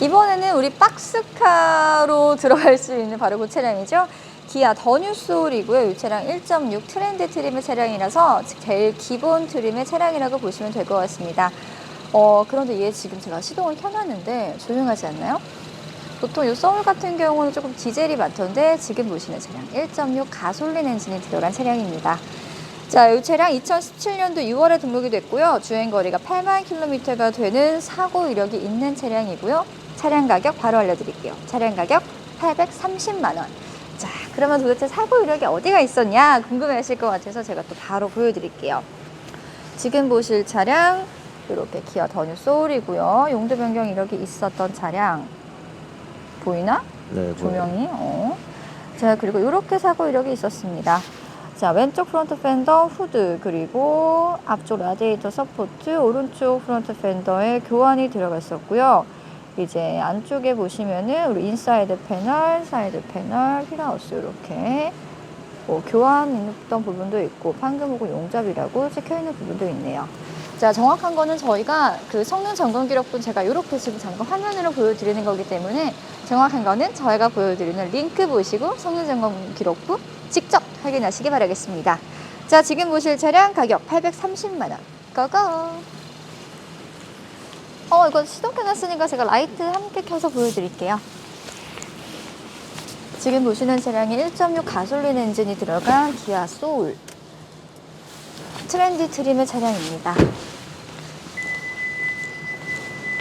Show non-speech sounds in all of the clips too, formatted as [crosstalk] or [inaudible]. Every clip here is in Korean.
이번에는 우리 박스카로 들어갈 수 있는 바로 그 차량이죠. 기아 더뉴 소울이고요. 이 차량 1.6 트렌드 트림의 차량이라서 제일 기본 트림의 차량이라고 보시면 될 것 같습니다. 어, 그런데 얘 지금 제가 시동을 켜놨는데 조용하지 않나요? 보통 이 소울 같은 경우는 조금 디젤이 많던데 지금 보시는 차량 1.6 가솔린 엔진이 들어간 차량입니다. 자, 이 차량 2017년도 6월에 등록이 됐고요. 주행 거리가 8만 킬로미터가 되는 사고 이력이 있는 차량이고요. 차량 가격 바로 알려드릴게요. 차량 가격 830만 원. 자, 그러면 도대체 사고 이력이 어디가 있었냐 궁금해하실 것 같아서 제가 또 바로 보여드릴게요. 지금 보실 차량 이렇게 기아 더뉴 소울이고요. 용도 변경 이력이 있었던 차량 보이나? 네, 조명이. 어. 자, 그리고 이렇게 사고 이력이 있었습니다. 자, 왼쪽 프론트 펜더 후드, 그리고 앞쪽 라디에이터 서포트, 오른쪽 프론트 펜더에 교환이 들어가 있었고요. 이제 안쪽에 보시면은 우리 인사이드 패널, 사이드 패널, 휠하우스 이렇게 뭐 교환했던 부분도 있고 판금호고 용접이라고 찍혀 있는 부분도 있네요. 자, 정확한 거는 저희가 그 성능 점검 기록분 제가 이렇게 지금 잠깐 화면으로 보여드리는 거기 때문에 정확한 거는 저희가 보여드리는 링크 보시고 성능 점검 기록부 직접 확인하시기 바라겠습니다. 자, 지금 보실 차량 가격 830만 원. 고고. 어, 이거 시동 켜놨으니까 제가 라이트 함께 켜서 보여드릴게요. 지금 보시는 차량이 1.6 가솔린 엔진이 들어간 기아 소울. 트렌디 트림의 차량입니다.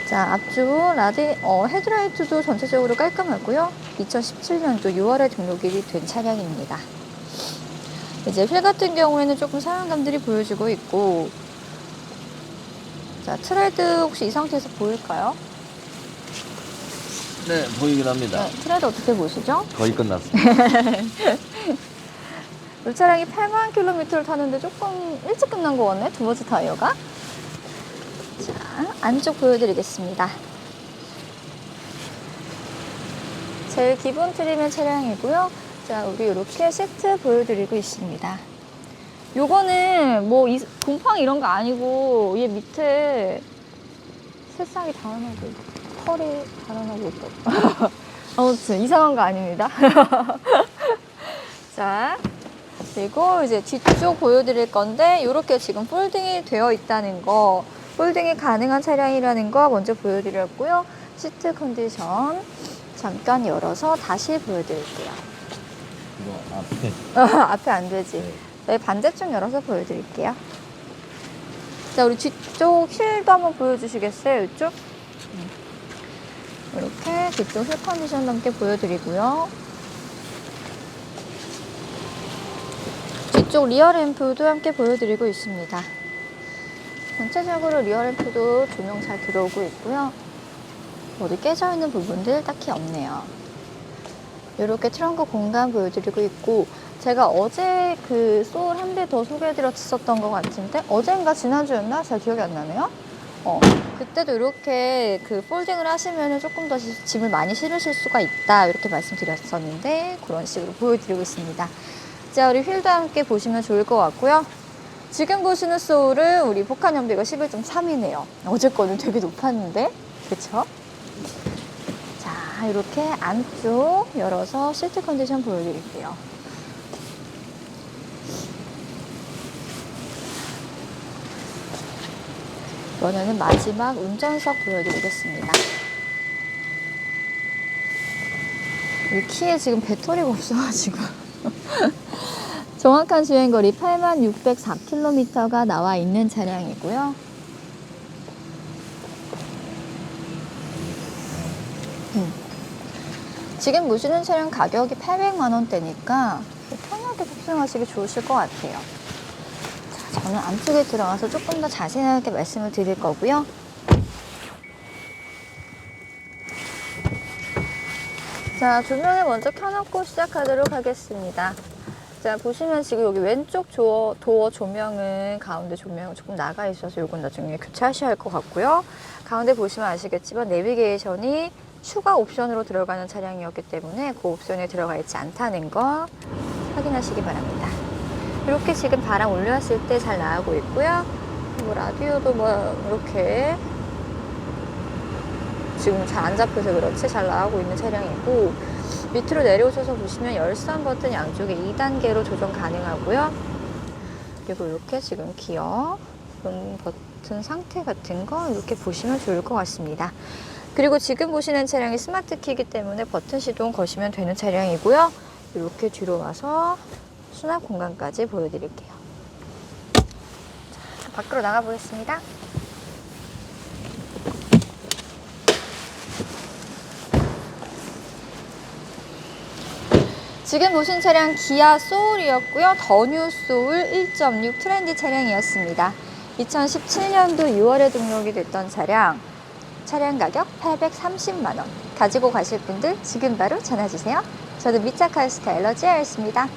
자, 앞쪽 라디, 어, 헤드라이트도 전체적으로 깔끔하고요. 2017년도 6월에 등록이 된 차량입니다. 이제 휠 같은 경우에는 조금 사용감들이 보여지고 있고, 자, 트레드 혹시 이 상태에서 보일까요? 네, 보이긴 합니다. 네, 트레드 어떻게 보시죠? 거의 끝났습니다. 이 차량이 8만 킬로미터를 타는데 조금 일찍 끝난 것 같네, 두 번째 타이어가. 자, 안쪽 보여드리겠습니다. 제일 기본 트림의 차량이고요. 자, 우리 이렇게 시트 보여드리고 있습니다. 요거는 뭐 이, 곰팡 이런 거 아니고 얘 밑에 새싹이 있고 털이 달아나고 있고 [laughs] 아무튼 이상한 거 아닙니다. [laughs] 자, 그리고 이제 뒤쪽 보여드릴 건데 이렇게 지금 폴딩이 되어 있다는 거 폴딩이 가능한 차량이라는 거 먼저 보여드렸고요. 시트 컨디션 잠깐 열어서 다시 보여드릴게요. 이거 앞에. [laughs] 앞에 안 되지. 네. 네, 반대쪽 열어서 보여드릴게요. 자, 우리 뒤쪽 힐도 한번 보여주시겠어요? 이쪽? 음. 이렇게 뒤쪽 힐 컨디션도 함께 보여드리고요. 뒤쪽 리어 램프도 함께 보여드리고 있습니다. 전체적으로 리어 램프도 조명 잘 들어오고 있고요. 어디 깨져 있는 부분들 딱히 없네요. 이렇게 트렁크 공간 보여드리고 있고 제가 어제 그 소울 한 대 더 소개해드렸었던 것 같은데 어젠가 지난주였나 잘 기억이 안 나네요. 어 그때도 이렇게 그 폴딩을 하시면 조금 더 지- 짐을 많이 실으실 수가 있다 이렇게 말씀드렸었는데 그런 식으로 보여드리고 있습니다. 자 우리 휠도 함께 보시면 좋을 것 같고요. 지금 보시는 소울은 우리 복합 연비가 11.3이네요. 어제 거는 되게 높았는데 그쵸? 자, 이렇게 안쪽 열어서 시트 컨디션 보여드릴게요. 이번에는 마지막 운전석 보여드리겠습니다. 이 키에 지금 배터리가 없어가지고. [laughs] 정확한 주행거리 8604km가 나와 있는 차량이고요. 음. 지금 보시는 차량 가격이 800만 원대니까 편하게 탑승하시기 좋으실 것 같아요. 자, 저는 안쪽에 들어가서 조금 더 자세하게 말씀을 드릴 거고요. 자, 조명을 먼저 켜놓고 시작하도록 하겠습니다. 자, 보시면 지금 여기 왼쪽 도어, 도어 조명은 가운데 조명은 조금 나가 있어서 이건 나중에 교체하셔야 할 것 같고요. 가운데 보시면 아시겠지만 내비게이션이 추가 옵션으로 들어가는 차량이었기 때문에 그 옵션에 들어가 있지 않다는 거 확인하시기 바랍니다. 이렇게 지금 바람 올려왔을 때 잘 나가고 있고요. 뭐 라디오도 뭐 이렇게 지금 잘 안 잡혀서 그렇지 잘 나가고 있는 차량이고 밑으로 내려오셔서 보시면 열선 버튼 양쪽에 2단계로 조정 가능하고요. 그리고 이렇게 지금 기어 이런 버튼 상태 같은 거 이렇게 보시면 좋을 것 같습니다. 그리고 지금 보시는 차량이 스마트 키이기 때문에 버튼 시동 거시면 되는 차량이고요. 이렇게 뒤로 와서 수납 공간까지 보여드릴게요. 자, 밖으로 나가 보겠습니다. 지금 보신 차량 기아 소울이었고요. 더뉴 소울 1.6 트렌디 차량이었습니다. 2017년도 6월에 등록이 됐던 차량. 차량 가격 830만 원. 가지고 가실 분들 지금 바로 전화 주세요. 저는 미차카이 스타일러 지아였습니다.